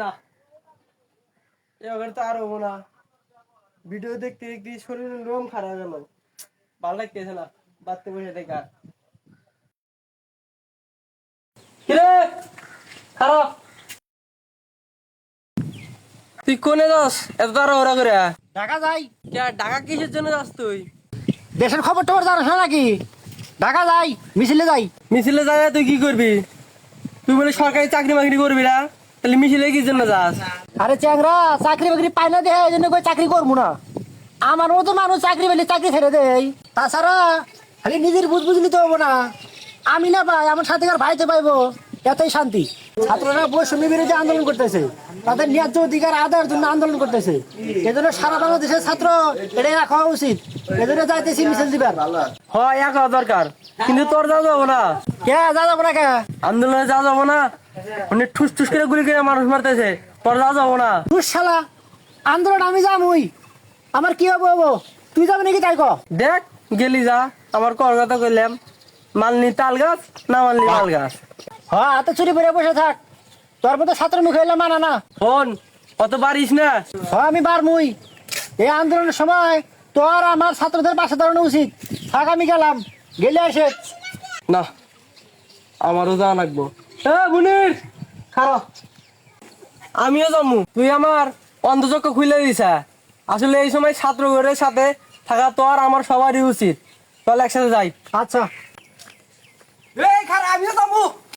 না। এবার তো আর হব না। ভিডিও দেখতে দেখতে শরীরের রোম খারাপ গেল। ভালো লাগতেছে না। বাড়তে বসে দেখা খারাপ। তুই কোনে যাস? এত তারা ওরা করে। ঢাকা যাই। ঢাকা কিসের জন্য যাস তুই? দেশের খবর টবর জানো নাকি? ঢাকা যাই মিছিলে যাই। মিছিলে যায় তুই কি করবি? তুই বলে সরকারি চাকরি বাকরি করবি না? তাহলে মিছিলে কি জন্য যাস? আরে চ্যাংরা চাকরি বাকরি পাই না দেয় এই জন্য কই চাকরি করব না? আমার মতো মানুষ চাকরি পেলে চাকরি ছেড়ে দেয়। তাছাড়া খালি নিজের বুঝ বুঝলি তো হব না। আমি না পাই আমার সাথে আর ভাইতে পাইবো। এতই শান্তি। ছাত্ররা বৈষম্য বিরোধী আন্দোলন করতেছে তাদের ন্যায্য অধিকার আদায়ের জন্য আন্দোলন করতেছে। এজন্য সারা বাংলাদেশের ছাত্র এটাই রাখা উচিত। এজন্য যাইতেছি মিছিল দিবার। হয় এক দরকার। কিন্তু তোর যা যাব না। কে যা যাব না কে? আন্দোলনে যা যাব না। মানে ঠুস ঠুস করে গুলি করে মানুষ মারতেছে। তোর যা যাব না। তুই শালা আন্দোলন আমি যামই আমার কি হব হব? তুই যাবি নাকি তাই ক? দেখ গেলি যা। আমার কর কথা কইলাম মালনি তাল গাছ না মালনি তাল গাছ। হ্যাঁ হাতে চুরি পরে বসে থাক। তোর মতো ছাত্র মুখে এলে মানা না। ফোন অত পারিস না। হ্যাঁ আমি বারমুই এই আন্দোলনের সময় তোর আমার ছাত্রদের পাশে দাঁড়ানো উচিত। থাক আমি গেলাম। গেলে আসে। না আমারও যা লাগবো। এ মুনির! খারাপ আমিও জন্মু তুই আমার অন্ধচক্র খুলে দিছা। আসলে এই সময় ছাত্রগণের সাথে থাকা তো আর আমার সবারই উচিত। তাহলে একসাথে যাই। আচ্ছা। এই খারাপ আমিও জন্মু